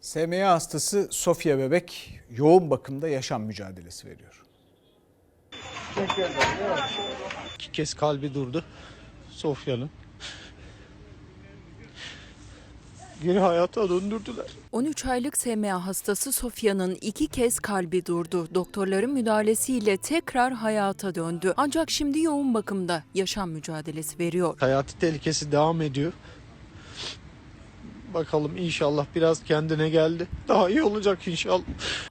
SMA hastası Sofya Bebek yoğun bakımda yaşam mücadelesi veriyor. İki kez kalbi durdu Sofya'nın. Geri hayata döndürdüler. 13 aylık SMA hastası Sofya'nın iki kez kalbi durdu. Doktorların müdahalesiyle tekrar hayata döndü. Ancak şimdi yoğun bakımda yaşam mücadelesi veriyor. Hayati tehlikesi devam ediyor. Bakalım inşallah biraz kendine geldi. Daha iyi olacak inşallah.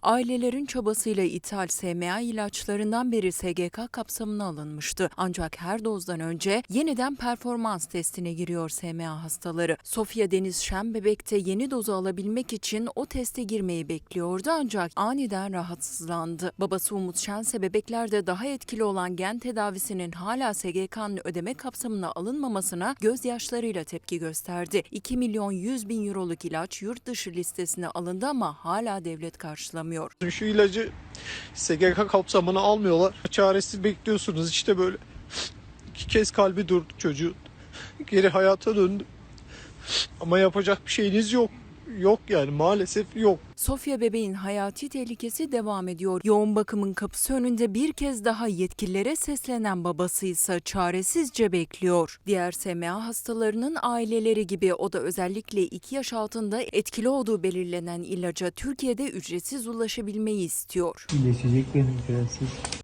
Ailelerin çabasıyla ithal SMA ilaçlarından beri SGK kapsamına alınmıştı. Ancak her dozdan önce yeniden performans testine giriyor SMA hastaları. Sofya Deniz Şen bebekte yeni dozu alabilmek için o teste girmeyi bekliyordu ancak aniden rahatsızlandı. Babası Umut Şen bebeklerde daha etkili olan gen tedavisinin hala SGK'nın ödeme kapsamına alınmamasına gözyaşlarıyla tepki gösterdi. 2 milyon 100 bin euroluk ilaç yurt dışı listesine alındı ama hala devlet karşılamıyor. Şu ilacı SGK kapsamına almıyorlar. Çaresiz bekliyorsunuz işte böyle. İki kez kalbi durdu çocuğun. Geri hayata döndü. Ama yapacak bir şeyiniz yok. Yok yani maalesef yok. Sofya bebeğin hayati tehlikesi devam ediyor. Yoğun bakımın kapısı önünde bir kez daha yetkililere seslenen babası ise çaresizce bekliyor. Diğer SMA hastalarının aileleri gibi o da özellikle 2 yaş altında etkili olduğu belirlenen ilaca Türkiye'de ücretsiz ulaşabilmeyi istiyor. İyileşecek benim prenses.